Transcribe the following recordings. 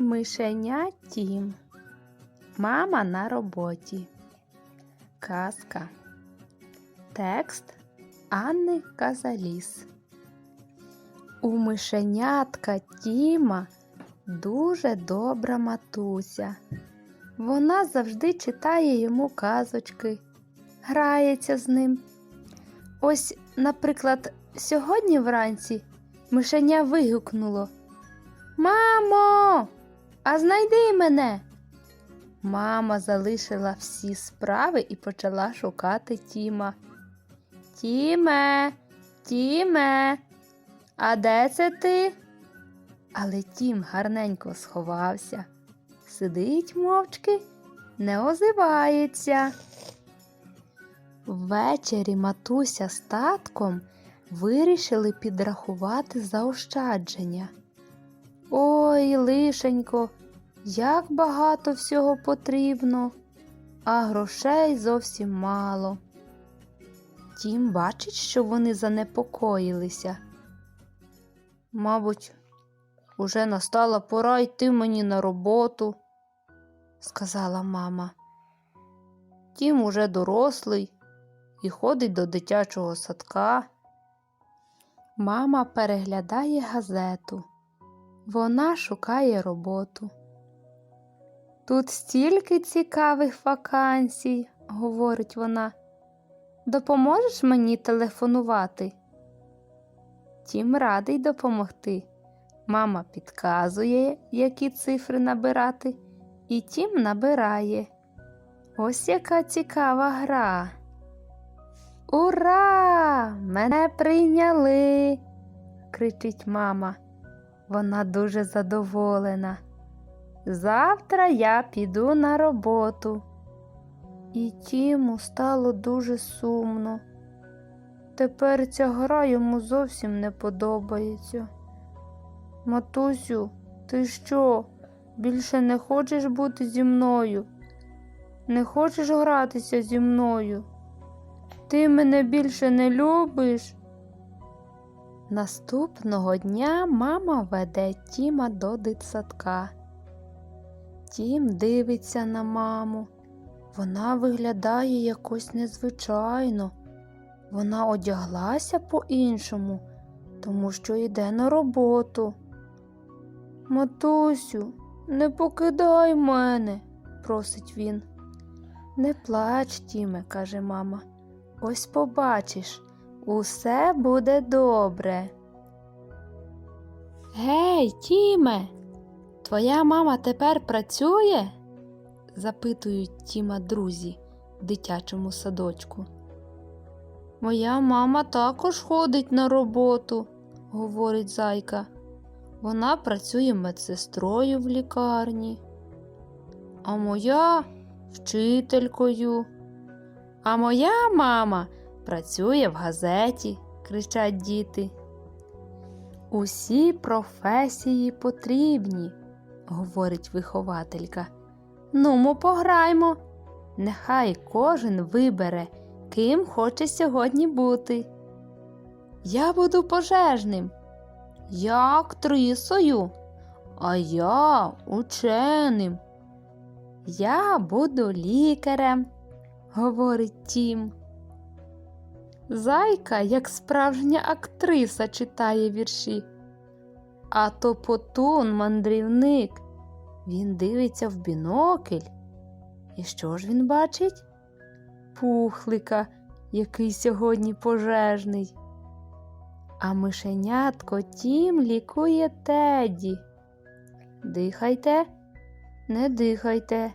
Мишеня Тім. Мама на роботі. Казка. Текст Анни Казаліс. У мишенятка Тіма дуже добра матуся. Вона завжди читає йому казочки, грається з ним. Ось, наприклад, сьогодні вранці мишеня вигукнуло Мамо, а знайди мене. Мама залишила всі справи і почала шукати Тіма. Тіме, Тіме, а де це ти? Але Тім гарненько сховався, сидить мовчки, не озивається. Ввечері матуся з татком вирішили підрахувати заощадження. Ой, лишенько, як багато всього потрібно, а грошей зовсім мало. Тім бачить, що вони занепокоїлися. Мабуть, уже настала пора йти мені на роботу, сказала мама. Тім уже дорослий і ходить до дитячого садка. Мама переглядає газету. Вона шукає роботу. Тут стільки цікавих вакансій, говорить вона. Допоможеш мені телефонувати? Тім радий допомогти. Мама підказує, які цифри набирати, і тім набирає. Ось яка цікава гра. Ура! Мене прийняли, кричить мама. Вона дуже задоволена. Завтра я піду на роботу. І Тіму стало дуже сумно. Тепер ця гра йому зовсім не подобається. Матусю, ти що, більше не хочеш бути зі мною? Не хочеш гратися зі мною? Ти мене більше не любиш? Наступного дня мама веде Тіма до дитсадка. Тім дивиться на маму. Вона виглядає якось незвичайно. Вона одяглася по-іншому, тому що йде на роботу. Матусю, не покидай мене, просить він. Не плач, Тіме, каже мама. Ось побачиш, усе буде добре. Гей, Тіме, твоя мама тепер працює? запитують Тіма друзі в дитячому садочку. Моя мама також ходить на роботу, говорить зайка. Вона працює медсестрою в лікарні, а моя вчителькою. А моя мама працює в газеті, кричать діти. Усі професії потрібні, говорить вихователька. Нумо пограймо. Нехай кожен вибере, ким хоче сьогодні бути. Я буду пожежним, я актрисою, а я ученим. Я буду лікарем, говорить Тім. Зайка, як справжня актриса, читає вірші. А то потун мандрівник. Він дивиться в бінокль. І що ж він бачить? Пухлика, який сьогодні пожежний. А мишенятко тім лікує теді. Дихайте, не дихайте,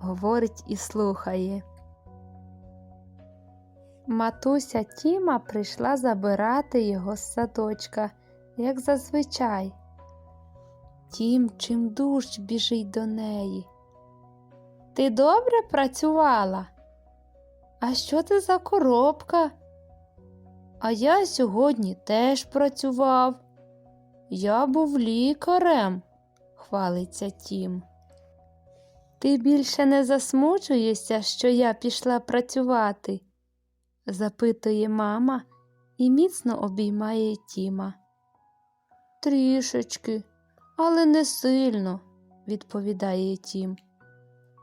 говорить і слухає. Матуся Тіма прийшла забирати його з садочка, як зазвичай. Тім чим дужч біжить до неї. Ти добре працювала? А що це за коробка? А я сьогодні теж працював. Я був лікарем, хвалиться Тім. Ти більше не засмучуєшся, що я пішла працювати? Запитує мама і міцно обіймає Тіма. Трішечки, Але не сильно, відповідає Тім.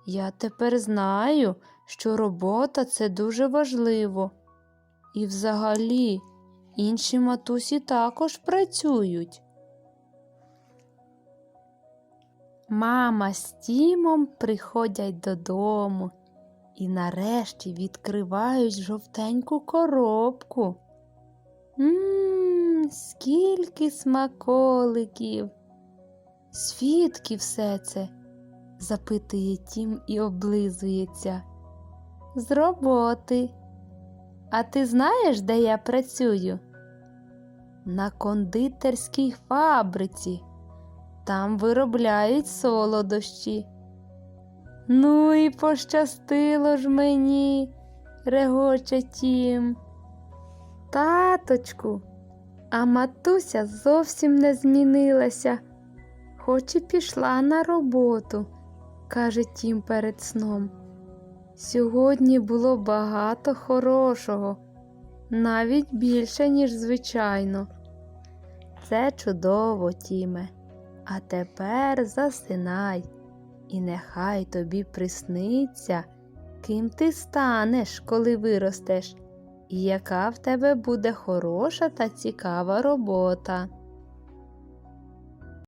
Я тепер знаю, що робота це дуже важливо. І взагалі інші матусі також працюють. Мама з Тімом приходять додому і нарешті відкривають жовтеньку коробку. Мм, скільки смаколиків. Звідки все це? запитує Тім і облизується. З роботи. А ти знаєш, де я працюю? На кондитерській фабриці. Там виробляють солодощі. Ну і пощастило ж мені, регоче Тім. Таточку, а матуся зовсім не змінилася, хоч і пішла на роботу, каже Тім перед сном. Сьогодні було багато хорошого, навіть більше, ніж звичайно. Це чудово, Тіме. А тепер засинай, і нехай тобі присниться, ким ти станеш, коли виростеш, і яка в тебе буде хороша та цікава робота.